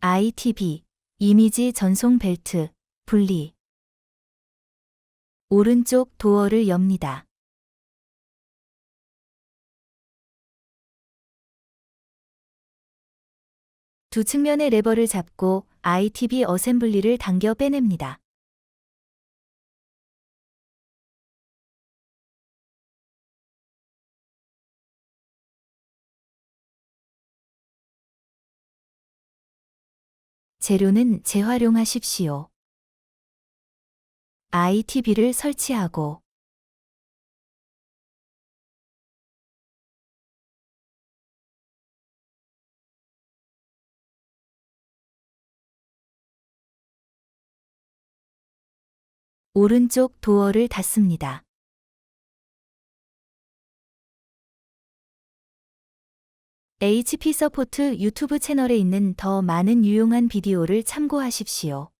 ITB 이미지 전송 벨트 분리 오른쪽 도어를 엽니다. 두 측면의 레버를 잡고 ITB 어셈블리를 당겨 빼냅니다. 재료는 재활용하십시오. ITB를 설치하고 오른쪽 도어를 닫습니다. HP 서포트 유튜브 채널에 있는 더 많은 유용한 비디오를 참고하십시오.